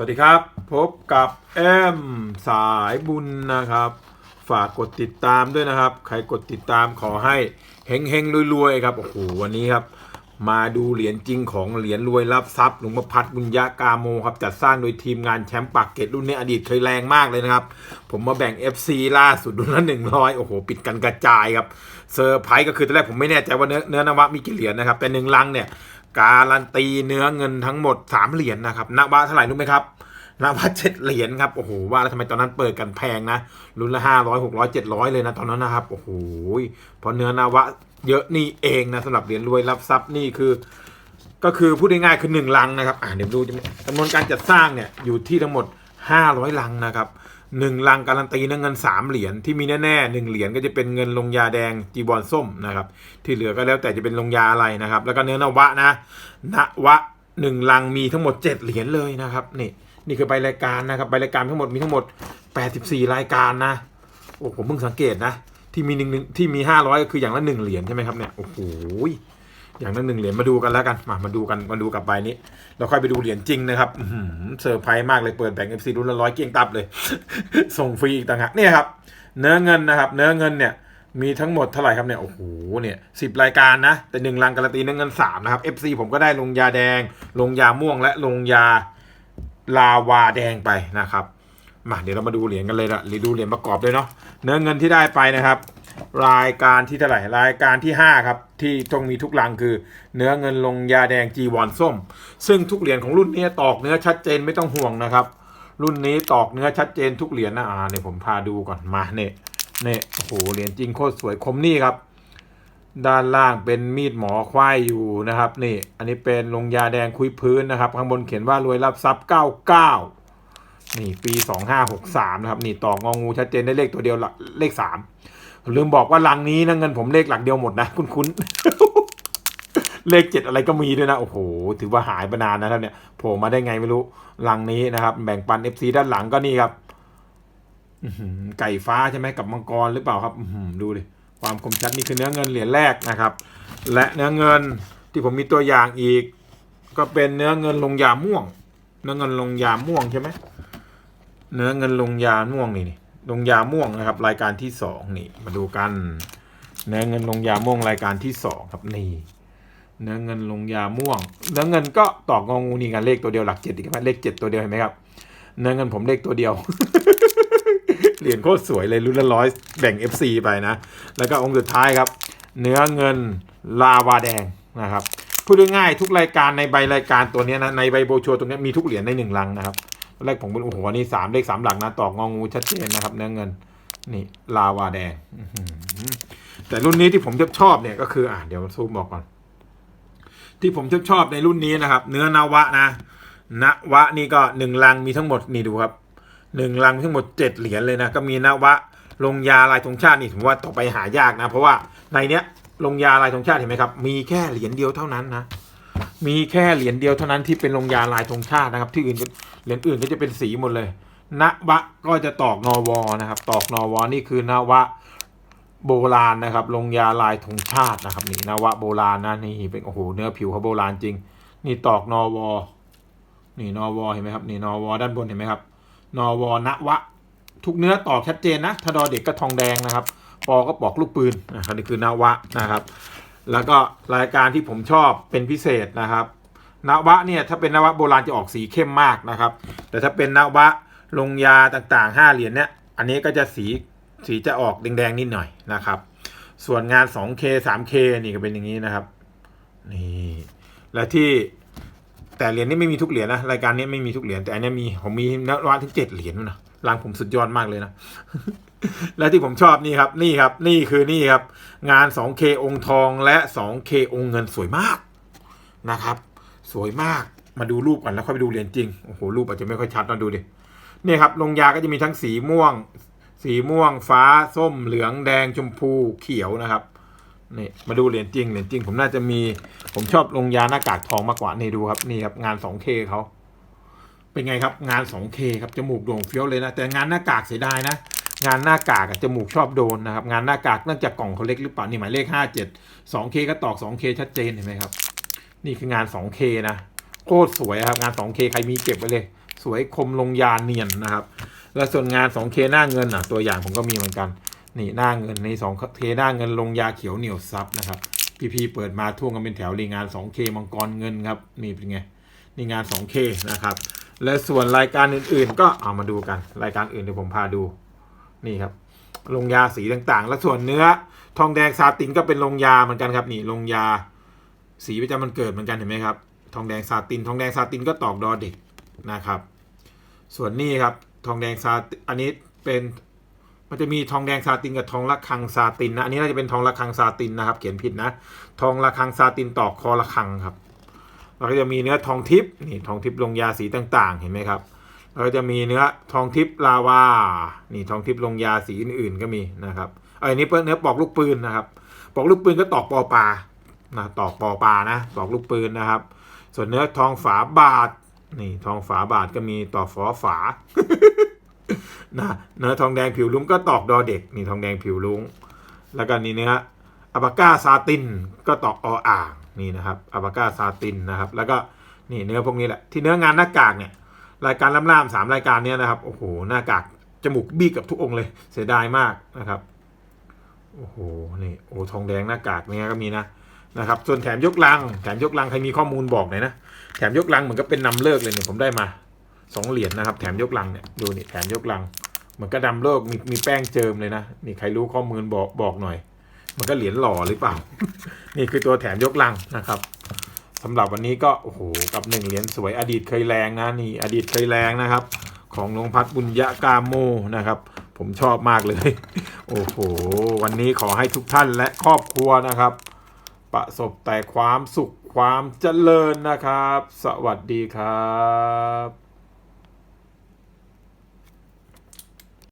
สวัสดีครับ พบกับแอมสายบุญนะครับ ฝากกดติดตามด้วยนะครับ ใครกดติดตามขอให้เฮงเฮงๆรวยๆครับโอ้โหวันนี้ครับ มาดูเหรียญจริงของเหรียญรวยรับทรัพย์หลวงพ่อพัดบุญญากาโมครับจัดสร้างโดยทีมงานแชมป์ปากเกตรุ่นนี้อดีตเคยแรงมากเลยนะครับ ผมมาแบ่ง FC ล่าสุดรุ่นละหนึ่งร้อยโอ้โหปิดกันกระจายครับเซอร์ไพรส์ก็คือตอนแรกผมไม่แน่ใจว่าเนื้อเนื้อนวะมีกี่เหรียญนะครับแต่หนึ่งลังเนี่ยการันตีเนื้อเงินทั้งหมด 3 เหรียญนะครับนวะเท่าไหร่รู้ไหมครับนวะเจ็ดเหรียญครับโอ้โหว่าแล้วทำไมตอนนั้นเปิดกันแพงนะรุ่นละห้าร้อยหกร้อยเจ็ดร้อยเลยนะตอนนั้นนะครับโอ้โหเพราะเนื้อนาวะเยอะนี่เองนะสำหรับเหรียญรวยรับทรัพย์นี่คือ ก็คือพูดง่ายๆคือหนึ่งลังนะครับอ่าเดี๋ยวดูจำนวนการจัดสร้างเนี่ยอยู่ที่ทั้งหมด500ลังนะครับ หนึ่งลังการันตีเนื้อเงิน3เหรียญที่มีแน่ๆหนึ่งเหรียญก็จะเป็นเงินลงยาแดงจีบอลส้มนะครับ ที่เหลือก็แล้วแต่จะเป็นลงยาอะไรนะครับ แล้วก็เนื้อนวะนะนวะหนึ่งลังมีทั้งหมด7เหรียญเลยนะครับนี่นี่คือใบรายการนะครับใบรายการทั้งหมดมีทั้งหมด84รายการนะโอ้ผมเพิ่งสังเกตนะ ที่มีหนึ่งที่มี500ก็คืออย่างละหนึ่งเหรียญใช่ไหมครับเนี่ยโอ้โห อย่างนั้นหนึ่งเหรียญมาดูกันแล้วกัน มามาดูกันมาดูกับใบนี้ เราค่อยไปดูเหรียญจริงนะครับเซอร์ไพรส์มากเลยเปิดแบ่ง FC รุ่นละร้อยเกียงตับเลย ส่งฟรีอีกต่างหากเนี่ยครับ เนื้อเงินนะครับ เนื้อเงินเนี่ยมีทั้งหมดเท่าไหร่ครับเนี่ยโอ้โหเนี่ยสิบรายการนะ แต่หนึ่งลังการันตีเนื้อเงินสามนะครับ FC ผมก็ได้ลงยาแดง ลงยาม่วงและลงยาลาวาแดงไปนะครับมาเดี๋ยวเรามาดูเหรียญกันเลยละหรือดูเหรียญประกอบด้วยเนาะเนื้อเงินที่ได้ไปนะครับ รายการที่เท่าไหร่รายการที่ 5 ครับ ที่ต้องมีทุกลังคือ เนื้อเงินลงยาแดงจีวอนส้ม ซึ่งทุกเหรียญของรุ่นนี้ตอกเนื้อชัดเจนไม่ต้องห่วงนะครับ รุ่นนี้ตอกเนื้อชัดเจนทุกเหรียญนะอ่าเนี่ยผมพาดูก่อนมาเนี่ยเนี่ยโอ้โหเหรียญจริงโคตรสวยคมนี่ครับ ด้านล่างเป็นมีดหมอควายอยู่นะครับนี่ อันนี้เป็นลงยาแดงคุยพื้นนะครับ ข้างบนเขียนว่ารวยรับทรัพย์99นี่ปี2563นะครับนี่ต่ององูชัดเจนได้เลขตัวเดียวเลข3 ลืมบอกว่าลังนี้นะเงินผมเลขหลักเดียวหมดนะ คุ้นๆเลขเจ็ดอะไรก็มีด้วยนะโอ้โหถือว่าหายไปนานนะครับเนี่ยโผล่มาได้ไงไม่รู้ลังนี้นะครับ แบ่งปัน FC ด้านหลังก็นี่ครับไก่ฟ้าใช่ไหมกับมังกรหรือเปล่าครับดูดิความคมชัดนี่คือเนื้อเงินเหรียญแรกนะครับ และเนื้อเงินที่ผมมีตัวอย่างอีก ก็เป็นเนื้อเงินลงยาม่วง เนื้อเงินลงยาม่วงใช่ไหมเนื้อเงินลงยาม่วงนี่นี่ ลงยาม่วงนะครับ รายการที่สองนี่ มาดูกัน เนื้อเงินลงยาม่วงรายการที่สองครับนี่ เนื้อเงินลงยาม่วง เนื้อเงินก็ตอกงองูนี่กันเลขตัวเดียวหลักเจ็ดอีกไหมเลขเจ็ดตัวเดียวเห็นไหมครับ เนื้อเงินผมเลขตัวเดียวเหรียญโคตรสวยเลยรุ่นละร้อยแบ่ง FC ไปนะ แล้วก็องค์สุดท้ายครับ เนื้อเงินลาวาแดงนะครับพูดง่ายๆทุกรายการในใบรายการตัวนี้นะในใบโบชัวตัวนี้มีทุกเหรียญในหนึ่งลังนะครับ ตอนแรกผมเป็นโอ้โหอันนี่สามเลขสามหลักนะตอกงองูชัดเจนนะครับ เนื้อเงิน นี่ลาวาแดงแต่รุ่นนี้ที่ผมชอบชอบเนี่ยก็คือ อะเดี๋ยวซูมบอกก่อน ที่ผมชอบชอบในรุ่นนี้นะครับ เนื้อนาวะนะนวะนี่ก็หนึ่งลังมีทั้งหมดนี่ดูครับหนึ่งลังมีทั้งหมดเจ็ดเหรียญเลยนะก็มีนวะลงยาลายธงชาตินี่ผมว่าต่อไปหายากนะ เพราะว่าในเนี้ยลงยาลายธงชาติเห็นไหมครับ มีแค่เหรียญเดียวเท่านั้นนะ มีแค่เหรียญเดียวเท่านั้นที่เป็นลงยาลายธงชาตินะครับ ที่อื่นเหรียญอื่นก็จะเป็นสีหมดเลยนวะก็จะตอกนอวอนะครับ ตอกนอวอนี่คือนวะโบราณนะครับ ลงยาลายธงชาตินะครับ นี่นวะโบราณนะนี่เป็นโอ้โหเนื้อผิวเขาโบราณจริง นี่ตอกนอวอนี่นอวอเห็นไหมครับนี่นอวอด้านบนเห็นไหมครับนอวอนวะ ทุกเนื้อตอกชัดเจนนะถ้าดอเด็กก็ทองแดงนะครับปอก็ปอกลูกปืนนะครับนี่คือนวะนะครับ แล้วก็รายการที่ผมชอบเป็นพิเศษนะครับนวะเนี่ยถ้าเป็นนวะโบราณจะออกสีเข้มมากนะครับ แต่ถ้าเป็นนวะลงยาต่างๆ 5 เหรียญเนี่ยอันนี้ก็จะสีสีจะออกแดงๆนิดหน่อยนะครับ ส่วนงาน 2K 3K นี่ก็เป็นอย่างนี้นะครับนี่และที่แต่เหรียญนี้ไม่มีทุกเหรียญนะรายการนี้ไม่มีทุกเหรียญแต่อันนี้มีผมมีนวะถึงเจ็ดเหรียญนะรางผมสุดยอดมากเลยนะ และที่ผมชอบนี่ครับ นี่ครับ นี่คือนี่ครับ งาน 2K องค์ทองและ 2K องค์เงินสวยมากนะครับ สวยมากมาดูรูปก่อนแล้วค่อยไปดูเหรียญจริงโอ้โหรูปอาจจะไม่ค่อยชัดนะดูดินี่ครับลงยาก็จะมีทั้งสีม่วง สีม่วง ฟ้าส้ม เหลืองแดงชมพูเขียวนะครับนี่มาดูเหรียญจริงเหรียญจริง ผมน่าจะมี ผมชอบลงยาหน้ากากทองมากกว่านี่ดูครับนี่ครับงาน 2K เขาเป็นไงครับงาน 2K ครับจมูกโด่งเฟี้ยวเลยนะแต่งานหน้ากากเสียดายนะ งานหน้ากากจมูกชอบโดนนะครับ งานหน้ากากเนื่องจากกล่องเขาเล็กหรือเปล่านี่หมายเลข 57 2K ก็ตอก 2K ชัดเจนเห็นไหมครับ นี่คืองาน 2K นะโคตรสวยครับงาน 2K ใครมีเก็บไว้เลย สวยคมลงยาเนียนนะครับ และส่วนงาน 2K หน้าเงินอะตัวอย่างผมก็มีเหมือนกัน นี่หน้าเงินใน 2K หน้าเงินลงยาเขียวเหนียวซับนะครับพี่ๆเปิดมาท่วงกันเป็นแถวเลยงาน 2K มังกรเงินครับนี่เป็นไงนี่งาน 2K นะครับและส่วนรายการอื่นๆ ก็เอามาดูกัน รายการอื่นเดี๋ยวผมพาดู นี่ครับลงยาสีต่างๆ และส่วนเนื้อ ทองแดงซาตินก็เป็นลงยาเหมือนกันครับ นี่ลงยาสีประจำมันเกิดเหมือนกันเห็นไหมครับ ทองแดงซาติน ทองแดงซาตินก็ตอกดอเด็กนะครับ ส่วนนี้ครับทองแดงซาตินอันนี้เป็นมันจะมีทองแดงซาตินกับทองระฆังซาตินนะอันนี้น่าจะเป็นทองระฆังซาตินนะครับ เขียนผิดนะ ทองระฆังซาตินตอกคอระฆังครับแล้วก็จะมีเนื้อทองทิพย์นี่ทองทิพย์ลงยาสีต่าง ๆ เห็นไหมครับ ก็จะมีเนื้อทองทิพย์ลาวา นี่ทองทิพย์ลงยาสีอื่นๆก็มีนะครับเอันนี้เปิ้ลเนื้อปอกลูกปืนนะครับ ปอกลูกปืนก็ตอกปอปลานะตอกปอปลานะตอกลูกปืนนะครับ ส่วนเนื้อทองฝาบาท นี่ทองฝาบาทก็มีต่อฝอฝานะเนื้อทองแดงผิวลุ้งก็ตอกดอเด็ก นี่ทองแดงผิวลุ้ง แล้วก็นี่เนื้ออัปาก้าซาตินก็ตอกออ่างนี่นะครับอัปาก้าซาตินนะครับ แล้วก็นี่เนื้อพวกนี้แหละ ที่เนื้องานหน้ากากเนี่ย รายการล่ามๆสามรายการเนี้ยนะครับโอ้โหหน้ากากจมูกบี้กับทุกองค์เลย เสียดายมากนะครับโอ้โหนี่โอ้ทองแดงหน้ากากเนี้ยก็มีนะนะครับส่วนแถมยกลัง แถมยกลังใครมีข้อมูลบอกหน่อยนะแถมยกลังเหมือนก็เป็นนำเลิกเลยเนี่ยผมได้มาสองเหรียญนะครับ แถมยกลังเนี่ยดูนี่แถมยกลังเหมือนก็ดำเลิกมีมีแป้งเจิมเลยนะนี่ใครรู้ข้อมูลบอกบอกหน่อย มันก็เหรียญหล่อหรือเปล่า นี่คือตัวแถมยกลังนะครับ สำหรับวันนี้ก็โอ้โหกับหนึ่งเหรียญสวยอดีตเคยแรงนะนี่อดีตเคยแรงนะครับ ของหลวงพัฒบุญยะกาโมนะครับ ผมชอบมากเลย โอ้โห วันนี้ขอให้ทุกท่านและครอบครัวนะครับ ประสบแต่ความสุขความเจริญนะครับ สวัสดีครับ